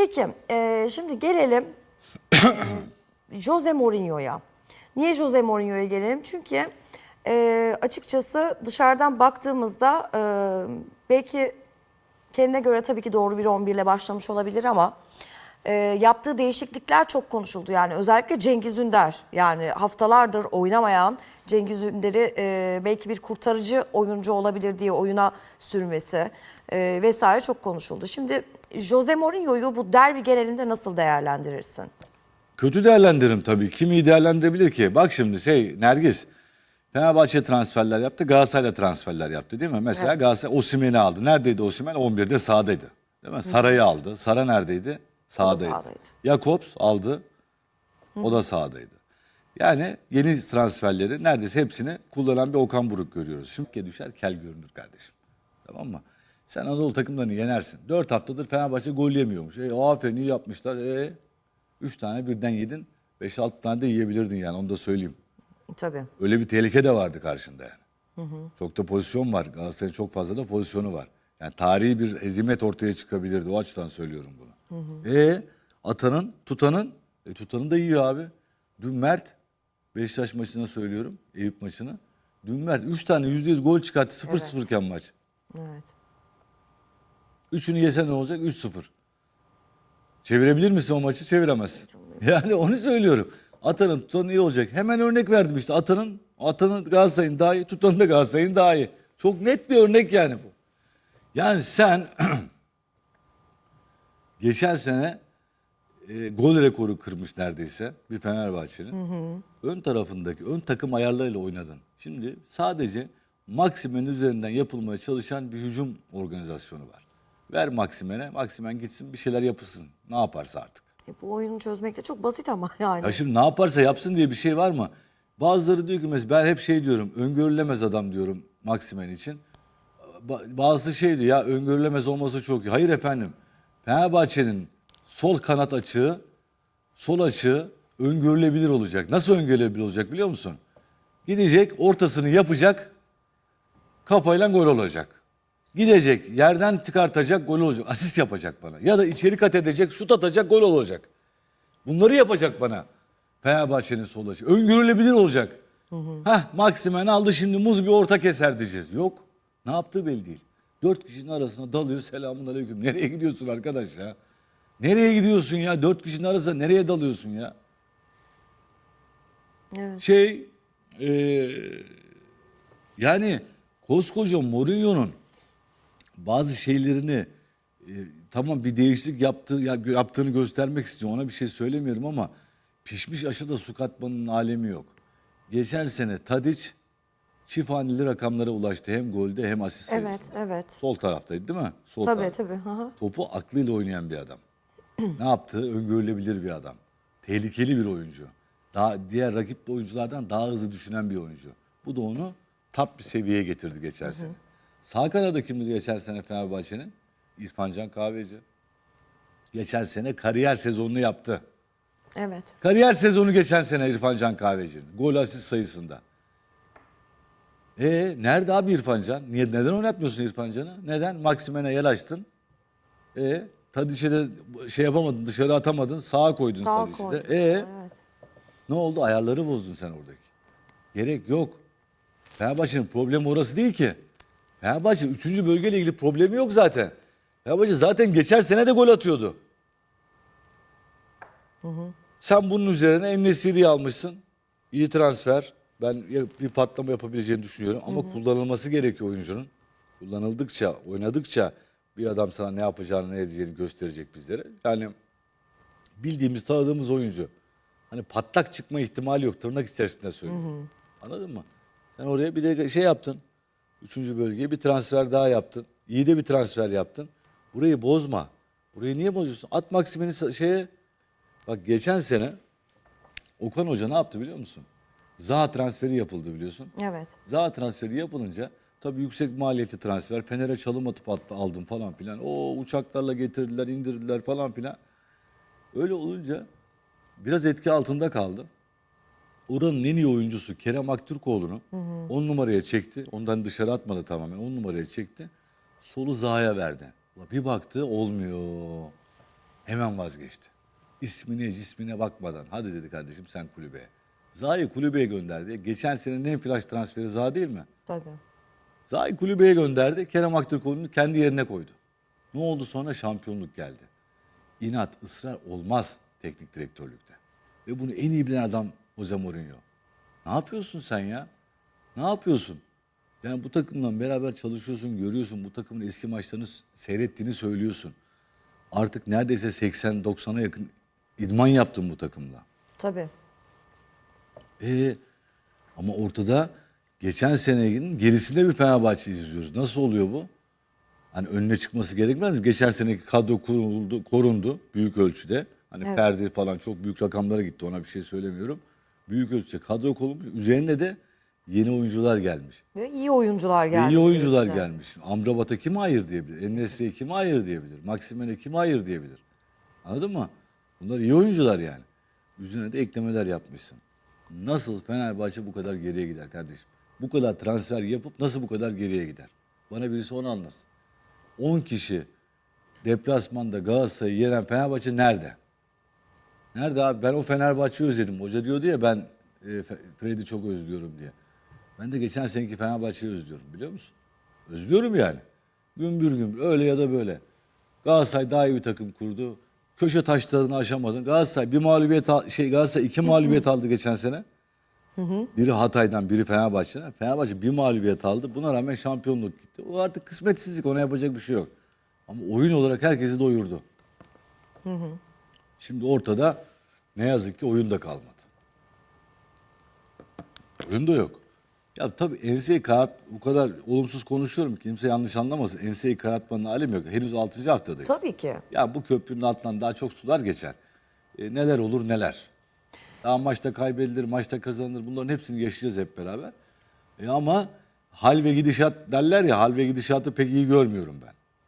Peki e, şimdi gelelim e, Jose Mourinho'ya. Niye Jose Mourinho'ya gelelim? Çünkü e, açıkçası dışarıdan baktığımızda e, belki kendine göre tabii ki doğru bir 11 ile başlamış olabilir ama e, yaptığı değişiklikler çok konuşuldu. Yani özellikle Cengiz Ünder yani haftalardır oynamayan Cengiz Ünder'i e, belki bir kurtarıcı oyuncu olabilir diye oyuna sürmesi e, vesaire çok konuşuldu. Şimdi Jose Mourinho'yu bu derbi genelinde nasıl değerlendirirsin? Kötü değerlendiririm tabii. Kim iyi değerlendirebilir ki? Bak şimdi şey Nergis. Fenerbahçe transferler yaptı. Galatasaray'la transferler yaptı değil mi? Mesela Galatasaray Osimhen'i aldı. Neredeydi Osimhen? 11'de sahadaydı. Değil mi? Saray'ı aldı. Sara neredeydi? Sahadaydı. sahadaydı. Jakobs aldı. O da sahadaydı. Yani yeni transferleri neredeyse hepsini kullanan bir Okan Buruk görüyoruz. Şimdi düşer kel görünür kardeşim. Tamam mı? Sen Anadolu takımlarını yenersin. 4 haftadır Fenerbahçe gol yemiyormuş. E, aferin iyi yapmışlar. E, 3 tane birden yedin. 5-6 tane de yiyebilirdin yani onu da söyleyeyim. Tabii. Öyle bir tehlike de vardı karşında yani. Çok da pozisyon var. Galatasaray'ın çok fazla da pozisyonu var. Yani tarihi bir hezimet ortaya çıkabilirdi. O açıdan söylüyorum bunu. E atanın, tutanın, e, tutanın da yiyor abi. Dün Mert, Beşiktaş maçına söylüyorum, Eyüp maçını. Dün Mert 3 tane %100 gol çıkarttı 0-0 iken maç. Evet. Üçünü yese ne olacak? 3-0. Çevirebilir misin o maçı? Çeviremezsin. Yani onu söylüyorum. Atanın tutanın iyi olacak. Hemen örnek verdim işte. Atanın, atanın Galatasaray'ın daha iyi, tutanın da Galatasaray'ın daha iyi. Çok net bir örnek yani bu. Yani sen geçen sene e, gol rekoru kırmış neredeyse bir Fenerbahçe'nin. Ön tarafındaki ön takım ayarlarıyla oynadın. Şimdi sadece Maksimen'in üzerinden yapılmaya çalışan bir hücum organizasyonu var. Ver Maksimen'e, Maksimen gitsin bir şeyler yapılsın. Ne yaparsa artık. E, bu oyunu çözmek de çok basit ama yani. Ya şimdi ne yaparsa yapsın diye bir şey var mı? Bazıları diyor ki mesela ben hep şey diyorum öngörülemez adam diyorum Maksimen için. Ba- Bazısı şey diyor ya öngörülemez olması çok iyi. Hayır efendim Fenerbahçe'nin sol kanat açığı sol açığı öngörülebilir olacak. Nasıl öngörülebilir olacak biliyor musun? Gidecek ortasını yapacak kafayla gol olacak. Gidecek yerden çıkartacak gol olacak. Asist yapacak bana. Ya da içeri kat edecek şut atacak gol olacak. Bunları yapacak bana. Fenerbahçe'nin sol açı. Öngörülebilir olacak. Heh Maksimen aldı şimdi muz bir orta keser diyeceğiz. Yok. Ne yaptığı belli değil. Dört kişinin arasına dalıyor selamun aleyküm. Nereye gidiyorsun arkadaş ya? Nereye gidiyorsun ya? Dört kişinin arasına nereye dalıyorsun ya? Evet. Şey eee, yani koskoca Mourinho'nun bazı şeylerini e, tamam bir değişiklik yaptığı ya, yaptığını göstermek istiyor. Ona bir şey söylemiyorum ama pişmiş aşıda su katmanın alemi yok. Geçen sene Tadic çift haneli rakamlara ulaştı hem golde hem asist Evet, sayısında. evet. Sol taraftaydı değil mi? Sol Tabii taraf. tabii. Hı hı. Topu aklıyla oynayan bir adam. ne yaptığı öngörülebilir bir adam. Tehlikeli bir oyuncu. Daha diğer rakip oyunculardan daha hızlı düşünen bir oyuncu. Bu da onu top bir seviyeye getirdi geçen sene. Sağ kanada kimdi geçen sene Fenerbahçe'nin? İrfan Can Kahveci. Geçen sene kariyer sezonunu yaptı. Evet. Kariyer sezonu geçen sene İrfan Can Kahveci'nin. Gol asist sayısında. E nerede abi İrfan Can? Niye, neden oynatmıyorsun İrfan Can'ı? Neden? Maksimen'e yer açtın. E Tadic'e de şey yapamadın, dışarı atamadın, sağa koydun Sağ Tadic'i kol. de. E Evet. ne oldu? Ayarları bozdun sen oradaki. Gerek yok. Fenerbahçe'nin problemi orası değil ki. Fenerbahçe 3. bölgeyle ilgili problemi yok zaten. Fenerbahçe zaten geçen sene de gol atıyordu. Sen bunun üzerine Ennesiri'yi almışsın. İyi transfer. Ben bir patlama yapabileceğini düşünüyorum. Ama kullanılması gerekiyor oyuncunun. Kullanıldıkça, oynadıkça bir adam sana ne yapacağını, ne edeceğini gösterecek bizlere. Yani bildiğimiz, tanıdığımız oyuncu. Hani patlak çıkma ihtimali yok. Tırnak içerisinde söylüyorum. Anladın mı? Sen oraya bir de şey yaptın. Üçüncü bölgeye bir transfer daha yaptın. İyi de bir transfer yaptın. Burayı bozma. Burayı niye bozuyorsun? At Maksimen'i şeye... Bak geçen sene Okan Hoca ne yaptı biliyor musun? Zaha transferi yapıldı biliyorsun. Evet. Zaha transferi yapılınca tabii yüksek maliyetli transfer. Fener'e çalım atıp attı, aldım falan filan. O uçaklarla getirdiler, indirdiler falan filan. Öyle olunca biraz etki altında kaldı. Oranın en iyi oyuncusu Kerem Aktürkoğlu'nu 10 numaraya çekti. Ondan dışarı atmadı tamamen. 10 numaraya çekti. Solu Zaha'ya verdi. Bir baktı olmuyor. Hemen vazgeçti. İsmine cismine bakmadan hadi dedi kardeşim sen kulübeye. Zaha'yı kulübeye gönderdi. Geçen senenin en flash transferi Zaha değil mi? Tabii. Zaha'yı kulübeye gönderdi. Kerem Aktürkoğlu'nu kendi yerine koydu. Ne oldu sonra? Şampiyonluk geldi. İnat, ısrar olmaz teknik direktörlükte. Ve bunu en iyi bilen adam Jose Mourinho. Ne yapıyorsun sen ya? Ne yapıyorsun? Yani bu takımla beraber çalışıyorsun, görüyorsun. Bu takımın eski maçlarını seyrettiğini söylüyorsun. Artık neredeyse 80-90'a yakın idman yaptın bu takımla. Tabii. E ama ortada geçen senenin gerisinde bir Fenerbahçe izliyoruz. Nasıl oluyor bu? Hani önüne çıkması gerekmez mi? Geçen seneki kadro kuruldu, korundu büyük ölçüde. Hani Evet. Ferdi falan çok büyük rakamlara gitti ona bir şey söylemiyorum. Büyük ölçüde kadro korunmuş. Üzerine de yeni oyuncular gelmiş. Ve iyi oyuncular Ve geldi. iyi oyuncular diyorsun. gelmiş. Amrabat'a kim hayır diyebilir? Ennesri'ye kim hayır diyebilir? Maksimen'e kim hayır diyebilir? Anladın mı? Bunlar iyi oyuncular yani. Üzerine de eklemeler yapmışsın. Nasıl Fenerbahçe bu kadar geriye gider kardeşim? Bu kadar transfer yapıp nasıl bu kadar geriye gider? Bana birisi onu anlasın. 10 kişi deplasmanda Galatasaray'ı yenen Fenerbahçe nerede? Nerede abi? Ben o Fenerbahçe'yi özledim. Hoca diyordu ya ben e, Fred'i çok özlüyorum diye. Ben de geçen seneki Fenerbahçe'yi özlüyorum biliyor musun? Özlüyorum yani. Gümbür gümbür öyle ya da böyle. Galatasaray daha iyi bir takım kurdu. Köşe taşlarını aşamadın. Galatasaray bir mağlubiyet şey Galatasaray iki mağlubiyet aldı geçen sene. Biri Hatay'dan biri Fenerbahçe'den. Fenerbahçe bir mağlubiyet aldı. Buna rağmen şampiyonluk gitti. O artık kısmetsizlik ona yapacak bir şey yok. Ama oyun olarak herkesi doyurdu. Şimdi ortada ne yazık ki oyun da kalmadı. Oyun da yok. Ya tabii enseyi kanat bu kadar olumsuz konuşuyorum ki kimse yanlış anlamasın. Enseyi kanatmanın alemi yok. Henüz 6. haftadayız. Tabii ki. Ya bu köprünün altından daha çok sular geçer. E, neler olur neler. Daha maçta kaybedilir, maçta kazanılır. Bunların hepsini yaşayacağız hep beraber. E, ama hal ve gidişat derler ya, hal ve gidişatı pek iyi görmüyorum ben.